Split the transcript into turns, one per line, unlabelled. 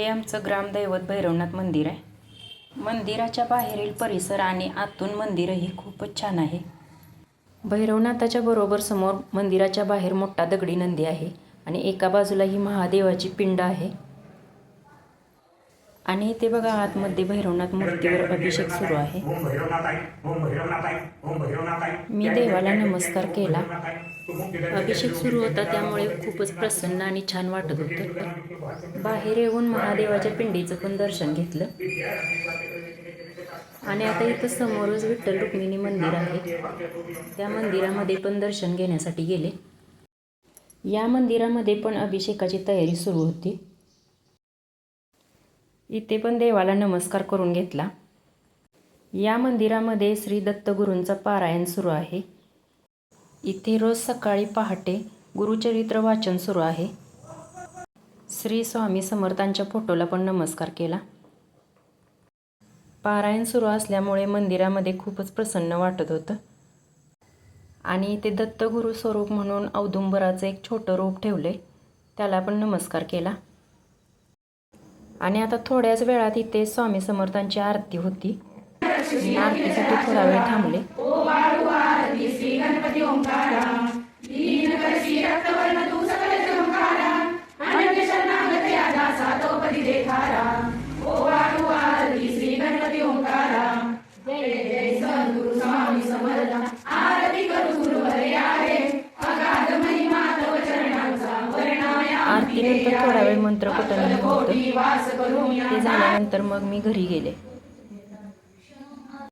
हे आमचं ग्रामदैवत भैरवनाथ मंदिर आहे. मंदिराच्या बाहेरील परिसर आणि आतून मंदिरही खूपच छान आहे. भैरवनाथाच्या बरोबर समोर मंदिराच्या बाहेर मोठा दगडी नंदी आहे आणि एका बाजूला ही महादेवाची पिंड आहे. आणि इथे बघा आतमध्ये भैरवनाथ मूर्तीवर अभिषेक सुरू आहे. मी देवाला नमस्कार केला. अभिषेक सुरू होता त्यामुळे खूपच प्रसन्न आणि छान वाटत होतं. बाहेर येऊन महादेवाच्या पिंडीचं पण दर्शन घेतलं. आणि आता इथं समोरच विठ्ठल रुक्मिणी मंदिर आहे. त्या मंदिरामध्ये पण दर्शन घेण्यासाठी गेले. या मंदिरामध्ये पण अभिषेकाची तयारी सुरू होती. इथे पण देवाला नमस्कार करून घेतला. या मंदिरामध्ये श्री दत्तगुरूंचं पारायण सुरू आहे. इथे रोज सकाळी पहाटे गुरुचरित्र वाचन सुरू आहे. श्री स्वामी समर्थांच्या फोटोला पण नमस्कार केला. पारायण सुरू असल्यामुळे मंदिरामध्ये खूपच प्रसन्न वाटत होतं. आणि इथे दत्तगुरू स्वरूप म्हणून औदुंबराचं एक छोटं रूप ठेवले त्याला पण नमस्कार केला. आणि आता थोड्याच वेळात इथे स्वामी समर्थांची आरती होती. आरतीसाठी थोडा वेळ थांबले. नंतर थोडा वेळ मंत्र पठण होतं. ते झाल्यानंतर मग मी घरी गेले.